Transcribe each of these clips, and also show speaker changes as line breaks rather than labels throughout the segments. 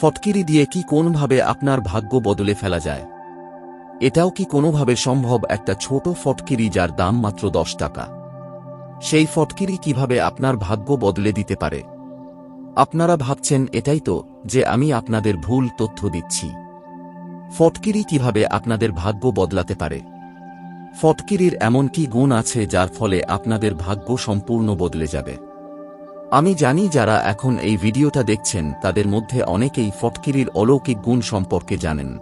ফটকিরি দিয়ে কি কোনভাবে আপনার ভাগ্য বদলে ফেলা যায়? এটাও কি কোনোভাবে সম্ভব একটা ছোট ফটকিরি যার দাম মাত্র দশ টাকা? সেই ফটকিরি কীভাবে আপনার ভাগ্য বদলে দিতে পারে? আপনারা ভাবছেন এটাই তো, যে আমি আপনাদের ভুল তথ্য দিচ্ছি। ফটকিরি কীভাবে আপনাদের ভাগ্য বদলাতে পারে? ফটকিরির এমন কি গুণ আছে যার ফলে আপনাদের ভাগ্য সম্পূর্ণ বদলে যাবে? আমি জানি যারা এখন এই ভিডিওটা দেখছেন, তাদের মধ্যে অনেকেই ফটকিরির অলৌকিক গুণ সম্পর্কে জানেন।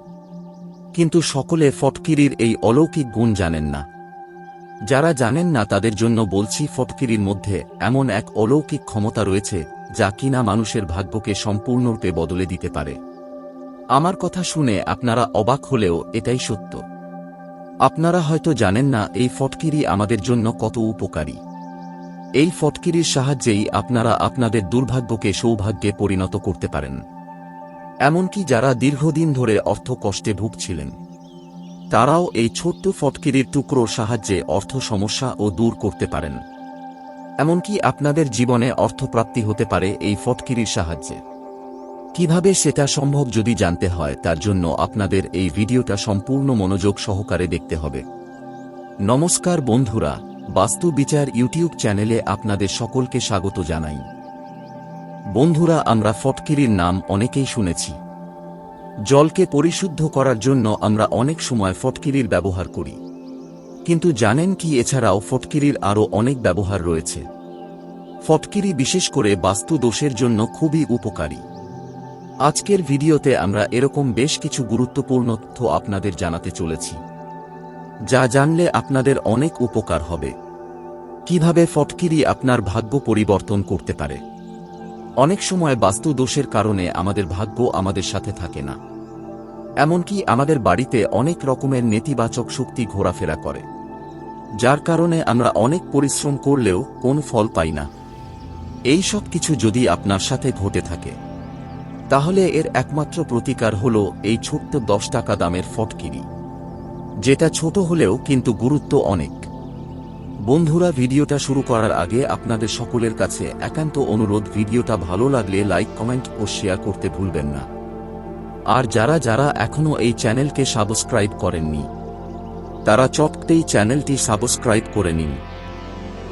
কিন্তু সকলে ফটকিরির এই অলৌকিক গুণ জানেন না। যারা জানেন না, তাদের জন্য বলছি ফটকিরির মধ্যে এমন এক অলৌকিক ক্ষমতা রয়েছে, যা কিনা মানুষের ভাগ্যকে সম্পূর্ণরূপে বদলে দিতে পারে। আমার কথা শুনে আপনারা অবাক হলেও এটাই সত্য। আপনারা হয়তো জানেন না, এই ফটকিরি আমাদের জন্য কত উপকারী। এই ফটকিরির সাহায্যেই আপনারা আপনাদের দুর্ভাগ্যকে সৌভাগ্যে পরিণত করতে পারেন। এমনকি যারা দীর্ঘদিন ধরে অর্থ কষ্টে ভুগছিলেন, তারাও এই ছোট্ট ফটকিরির টুকরোর সাহায্যে অর্থ সমস্যা ও দূর করতে পারেন। এমনকি আপনাদের জীবনে অর্থপ্রাপ্তি হতে পারে এই ফটকিরির সাহায্যে। কীভাবে সেটা সম্ভব যদি জানতে হয়, তার জন্য আপনাদের এই ভিডিওটা সম্পূর্ণ মনোযোগ সহকারে দেখতে হবে। নমস্কার বন্ধুরা বাস্তু বিচার ইউটিউব চ্যানেলে আপনাদের সকলকে স্বাগত জানাই। বন্ধুরা, আমরা ফটকিরির নাম অনেকেই শুনেছি। জলকে পরিশুদ্ধ করার জন্য আমরা অনেক সময় ফটকিরির ব্যবহার করি। কিন্তু জানেন কি, এছাড়াও ফটকিরির আরও অনেক ব্যবহার রয়েছে। ফটকিরি বিশেষ করে বাস্তু দোষের জন্য খুবই উপকারী। আজকের ভিডিওতে আমরা এরকম বেশ কিছু গুরুত্বপূর্ণ তথ্য আপনাদের জানাতে চলেছি। যা জানলে আপনাদের অনেক উপকার হবে। কীভাবে ফটকিরি আপনার ভাগ্য পরিবর্তন করতে পারে? অনেক সময় বাস্তু দোষের কারণে আমাদের ভাগ্য আমাদের সাথে থাকে না। এমনকি আমাদের বাড়িতে অনেক রকমের নেতিবাচক শক্তি ঘোরাফেরা করে। যার কারণে আমরা অনেক পরিশ্রম করলেও কোন ফল পাই না। এই সব কিছু যদি আপনার সাথে ঘটে থাকে, তাহলে এর একমাত্র প্রতিকার হল এই ছোট্ট দশ টাকা দামের ফটকিরি। যেটা ছোট হলেও কিন্তু গুরুত্ব অনেক। বন্ধুরা, ভিডিওটা শুরু করার আগে আপনাদের সকলের কাছে একান্ত অনুরোধ, ভিডিওটা ভালো লাগলে লাইক, কমেন্ট ও শেয়ার করতে ভুলবেন না। আর যারা যারা এখনও এই চ্যানেলকে সাবস্ক্রাইব করেননি, তারা চটতেই চ্যানেলটি সাবস্ক্রাইব করে নিন।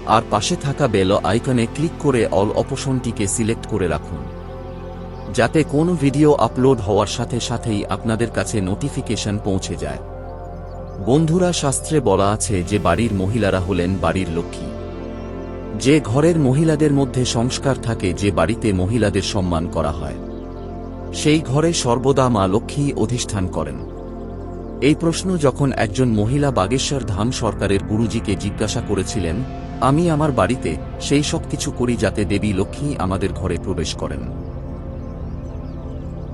আর পাশে থাকা বেল আইকনে ক্লিক করে অল অপশনটিকে সিলেক্ট করে রাখুন। যাতে কোনো ভিডিও আপলোড হওয়ার সাথে সাথেই আপনাদের কাছে নোটিফিকেশন পৌঁছে যায়। বন্ধুরা শাস্ত্রে বলা আছে যে বাড়ির মহিলারা হলেন বাড়ির লক্ষ্মী। যে ঘরের মহিলাদের মধ্যে সংস্কার থাকে, যে বাড়িতে মহিলাদের সম্মান করা হয়, সেই ঘরে সর্বদা মা লক্ষ্মী অধিষ্ঠান করেন। এই প্রশ্ন যখন একজন মহিলা বাগেশ্বর ধাম সরকারের গুরুজিকে জিজ্ঞাসা করেছিলেন, আমি আমার বাড়িতে সেই সব কিছু করি যাতে দেবী লক্ষ্মী আমাদের ঘরে প্রবেশ করেন?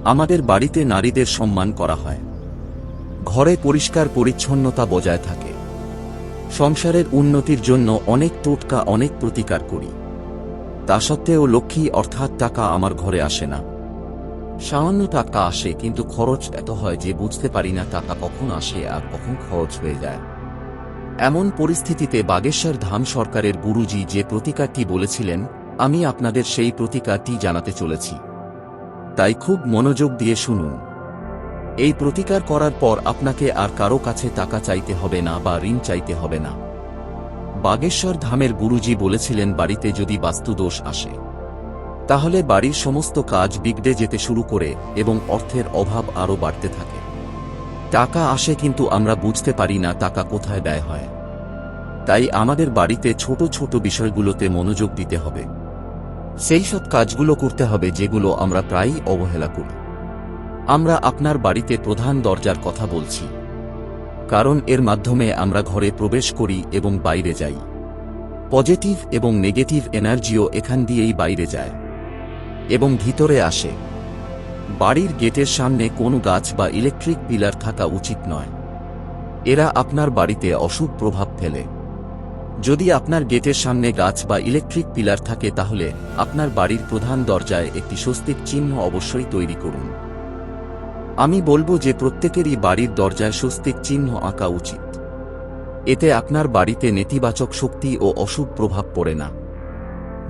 আমাদের বাড়িতে নারীদের সম্মান করা হয়। ঘরে পরিষ্কার পরিচ্ছন্নতা বজায় থাকে। সংসারের উন্নতির জন্য অনেক টোটকা, অনেক প্রতিকার করি। তা সত্ত্বেও লক্ষ্মী, অর্থাৎ টাকা আমার ঘরে আসে না। সামান্য টাকা আসে, কিন্তু খরচ এত হয় যে বুঝতে পারি না টাকা কখন আসে আর কখন খরচ হয়ে যায়। এমন পরিস্থিতিতে বাগেশ্বর ধাম সরকারের গুরুজি যে প্রতিকারটি বলেছিলেন, আমি আপনাদের সেই প্রতিকারটি জানাতে চলেছি। তাই খুব মনোযোগ দিয়ে শুনুন। এই প্রতিকার করার পর আপনাকে আর কারও কাছে টাকা চাইতে হবে না বা ঋণ চাইতে হবে না। বাগেশ্বর ধামের গুরুজি বলেছিলেন, বাড়িতে যদি বাস্তুদোষ আসে, তাহলে বাড়ির সমস্ত কাজ বিগড়ে যেতে শুরু করে এবং অর্থের অভাব আরও বাড়তে থাকে। টাকা আসে কিন্তু আমরা বুঝতে পারি না টাকা কোথায় ব্যয় হয়। তাই আমাদের বাড়িতে ছোট ছোট বিষয়গুলোতে মনোযোগ দিতে হবে। সেই সব কাজগুলো করতে হবে যেগুলো আমরা প্রায়ই অবহেলা করি। আমরা আপনার বাড়িতে প্রধান দরজার কথা বলছি। কারণ এর মাধ্যমে আমরা ঘরে প্রবেশ করি এবং বাইরে যাই। পজিটিভ এবং নেগেটিভ এনার্জিও এখান দিয়েই বাইরে যায়। এবং ভিতরে আসে। বাড়ির গেটের সামনে কোনো গাছ বা ইলেকট্রিক পিলার থাকা উচিত নয়। এরা আপনার বাড়িতে অশুভ প্রভাব ফেলে। যদি আপনার গেটের সামনে গাছ বা ইলেকট্রিক পিলার থাকে তাহলে আপনার বাড়ির প্রধান দরজায় একটি স্বস্তিক চিহ্ন অবশ্যই তৈরি করুন। আমি বলব যে প্রত্যেকেরই বাড়ির দরজায় স্বস্তিক চিহ্ন আঁকা উচিত। এতে আপনার বাড়িতে নেতিবাচক শক্তি ও অশুভ প্রভাব পড়ে না।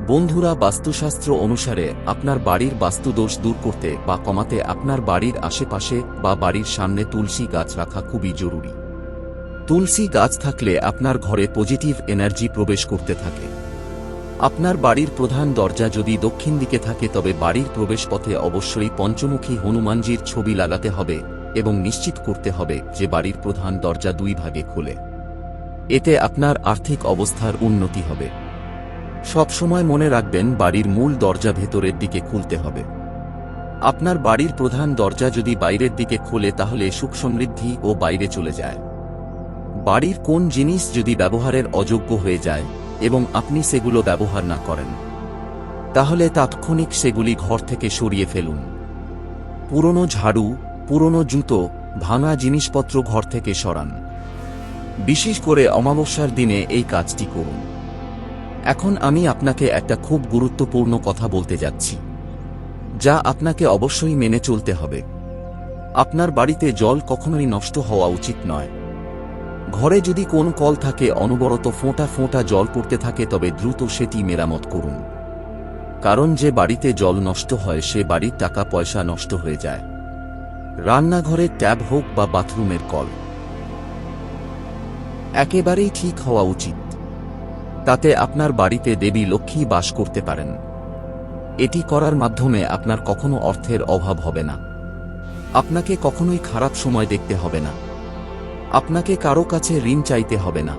বন্ধুরা, বাস্তুশাস্ত্র অনুসারে আপনার বাড়ির বাস্তুদোষ দূর করতে বা কমাতে আপনার বাড়ির আশেপাশে বা বাড়ির সামনে তুলসী গাছ রাখা খুবই জরুরি। তুলসী গাছ থাকলে আপনার ঘরে পজিটিভ এনার্জি প্রবেশ করতে থাকে। আপনার বাড়ির প্রধান দরজা যদি দক্ষিণ দিকে থাকে তবে বাড়ির প্রবেশপথে অবশ্যই পঞ্চমুখী হনুমানজির ছবি লাগাতে হবে এবং নিশ্চিত করতে হবে যে বাড়ির প্রধান দরজা দুই ভাগে খোলে। এতে আপনার আর্থিক অবস্থার উন্নতি হবে। সবসময় মনে রাখবেন বাড়ির মূল দরজা ভেতরের দিকে খুলতে হবে। আপনার বাড়ির প্রধান দরজা যদি বাইরের দিকে খোলে তাহলে সুখ সমৃদ্ধি ও বাইরে চলে যায়। বাড়ির কোন জিনিস যদি ব্যবহারের অযোগ্য হয়ে যায় এবং আপনি সেগুলো ব্যবহার না করেন। তাহলে তাৎক্ষণিক সেগুলি ঘর থেকে সরিয়ে ফেলুন। পুরনো ঝাড়ু, পুরনো জুতো, ভাঙা জিনিসপত্র ঘর থেকে সরান। বিশেষ করে অমাবস্যার দিনে এই কাজটি করুন। এখন আমি আপনাকে একটা খুব গুরুত্বপূর্ণ কথা বলতে যাচ্ছি, যা আপনাকে অবশ্যই মেনে চলতে হবে। আপনার বাড়িতে জল কখনোই নষ্ট হওয়া উচিত নয়। ঘরে যদি কোন কল থাকে, অনবরত ফোঁটা ফোঁটা জল পড়তে থাকে, তবে দ্রুত সেটি মেরামত করুন। কারণ যে বাড়িতে জল নষ্ট হয়, সে বাড়ির টাকা পয়সা নষ্ট হয়ে যায়। রান্নাঘরের ট্যাব হোক বা বাথরুমের কল। একেবারেই ঠিক হওয়া উচিত। তাতে আপনার বাড়িতে দেবী লক্ষ্মী বাস করতে পারেন। এটি করার মাধ্যমে আপনার কখনো অর্থের অভাব হবে না। আপনাকে কখনোই খারাপ সময় দেখতে হবে না। আপনাকে কারও কাছে ঋণ চাইতে হবে না।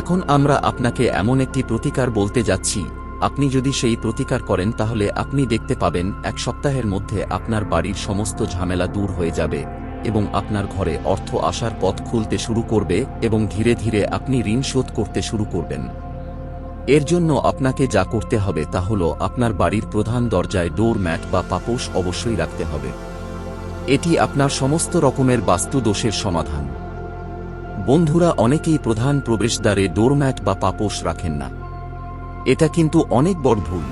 এখন আমরা আপনাকে এমন একটি প্রতিকার বলতে যাচ্ছি, আপনি যদি সেই প্রতিকার করেন তাহলে আপনি দেখতে পাবেন, এক সপ্তাহের মধ্যে আপনার বাড়ির সমস্ত ঝামেলা দূর হয়ে যাবে এবং আপনার ঘরে অর্থ আসার পথ খুলতে শুরু করবে এবং ধীরে ধীরে আপনি ঋণ শোধ করতে শুরু করবেন। এর জন্য আপনাকে যা করতে হবে তা হল আপনার বাড়ির প্রধান দরজায় ডোর ম্যাট বা পাপোশ অবশ্যই রাখতে হবে। এটি আপনার সমস্ত রকমের বাস্তু দোষের সমাধান। বন্ধুরা অনেকেই প্রধান প্রবেশদ্বারে ডোরম্যাট বা পাপোশ রাখেন না। এটা কিন্তু অনেক বড় ভুল।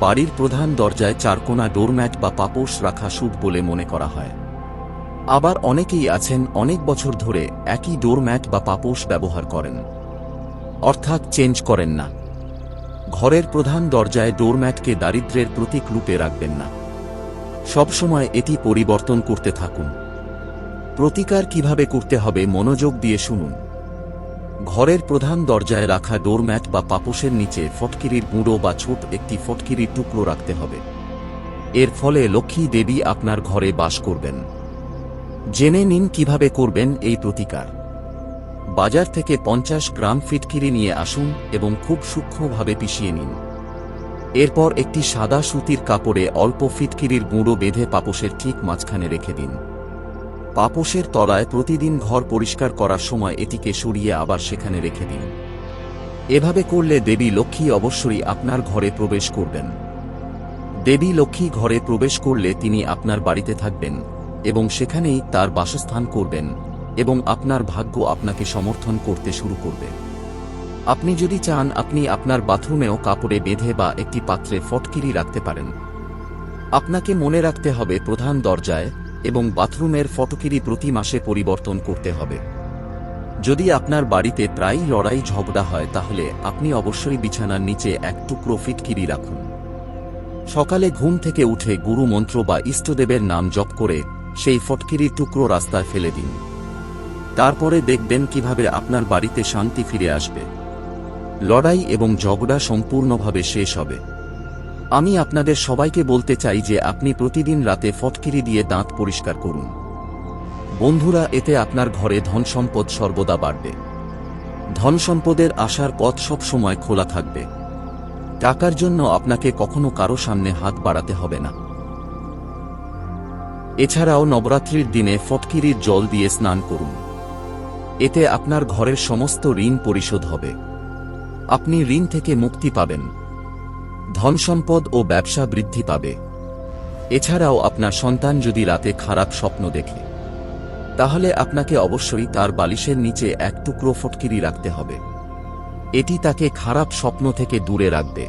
বাড়ির প্রধান দরজায় চারকোনা ডোরম্যাট বা পাপোশ রাখা শুভ বলে মনে করা হয়। আবার অনেকেই আছেন অনেক বছর ধরে একই ডোরম্যাট বা পাপোশ ব্যবহার করেন। অর্থাৎ চেঞ্জ করেন না। ঘরের প্রধান দরজায় ডোরম্যাটকে দারিদ্র্যের প্রতীক রূপে রাখবেন না। সবসময় এটি পরিবর্তন করতে থাকুন। প্রতিকার কীভাবে করতে হবে মনোযোগ দিয়ে শুনুন। ঘরের প্রধান দরজায় রাখা ডোরম্যাট বা পাপোশের নিচে ফটকিরির গুঁড়ো বা ছোট একটি ফটকিরির টুকরো রাখতে হবে। এর ফলে লক্ষ্মী দেবী আপনার ঘরে বাস করবেন। জেনে নিন কীভাবে করবেন এই প্রতিকার। বাজার থেকে পঞ্চাশ গ্রাম ফিটকিরি নিয়ে আসুন এবং খুব সূক্ষ্মভাবে পিষিয়ে নিন। এরপর একটি সাদা সুতির কাপড়ে অল্প ফিটকিরির গুঁড়ো বেঁধে পাপোশের ঠিক মাঝখানে রেখে দিন। পাপোশের তলায় প্রতিদিন ঘর পরিষ্কার করার সময় এটিকে সরিয়ে আবার সেখানে রেখে দিন। এভাবে করলে দেবী লক্ষ্মী অবশ্যই আপনার ঘরে প্রবেশ করবেন। দেবী লক্ষ্মী ঘরে প্রবেশ করলে তিনি আপনার বাড়িতে থাকবেন এবং সেখানেই তার বাসস্থান করবেন এবং আপনার ভাগ্য আপনাকে সমর্থন করতে শুরু করবে। আপনি যদি চান, আপনি আপনার বাথরুমেও কাপড়ে বেঁধে বা একটি পাত্রে ফটকিরি রাখতে পারেন। আপনাকে মনে রাখতে হবে, প্রধান দরজায় এবং বাথরুমের ফটকিরি প্রতি মাসে পরিবর্তন করতে হবে। যদি আপনার বাড়িতে প্রায়ই লড়াই ঝগড়া হয়, তাহলে আপনি অবশ্যই বিছানার নিচে এক টুকরো ফিটকিরি রাখুন। সকালে ঘুম থেকে উঠে গুরু মন্ত্র বা ইষ্টদেবের নাম জপ করে সেই ফটকিরির টুকরো রাস্তায় ফেলে দিন। তারপরে দেখবেন কীভাবে আপনার বাড়িতে শান্তি ফিরে আসবে। লড়াই এবং ঝগড়া সম্পূর্ণভাবে শেষ হবে। আমি আপনাদের সবাইকে বলতে চাই যে আপনি প্রতিদিন রাতে ফটকিরি দিয়ে দাঁত পরিষ্কার করুন। বন্ধুরা, এতে আপনার ঘরে ধন সম্পদ সর্বদা বাড়বে। ধন সম্পদের আসার পথ সব সময় খোলা থাকবে। টাকার জন্য আপনাকে কখনো কারও সামনে হাত বাড়াতে হবে না। এছাড়াও নবরাত্রির দিনে ফটকিরির জল দিয়ে স্নান করুন। এতে আপনার ঘরের সমস্ত ঋণ পরিশোধ হবে। আপনি ঋণ থেকে মুক্তি পাবেন। ধন সম্পদ ও ব্যবসা বৃদ্ধি পাবে। এছাড়াও আপনার সন্তান যদি রাতে খারাপ স্বপ্ন দেখে, তাহলে আপনাকে অবশ্যই তার বালিশের নিচে এক টুকরো ফটকিরি রাখতে হবে। এটি তাকে খারাপ স্বপ্ন থেকে দূরে রাখবে।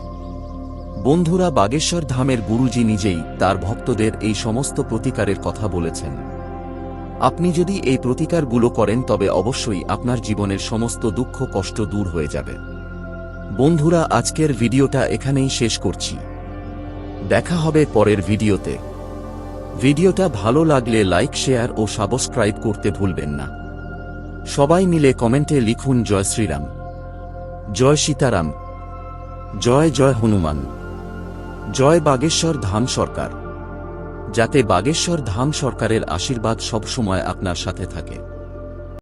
বন্ধুরা, বাগেশ্বর ধামের গুরুজি নিজেই তার ভক্তদের এই সমস্ত প্রতিকারের কথা বলেছেন। আপনি যদি এই প্রতিকারগুলো করেন, তবে অবশ্যই আপনার জীবনের সমস্ত দুঃখ কষ্ট দূর হয়ে যাবে। বন্ধুরা, আজকের ভিডিওটা এখানেই শেষ করছি। দেখা হবে পরের ভিডিওতে। ভিডিওটা ভালো লাগলে লাইক, শেয়ার ও সাবস্ক্রাইব করতে ভুলবেন না। সবাই মিলে কমেন্টে লিখুন, জয় শ্রীরাম। জয় সীতারাম। জয় জয় হনুমান। জয় বাগেশ্বর ধাম সরকার। যাতে বাগেশ্বর ধাম সরকারের আশীর্বাদ সবসময় আপনার সাথে থাকে।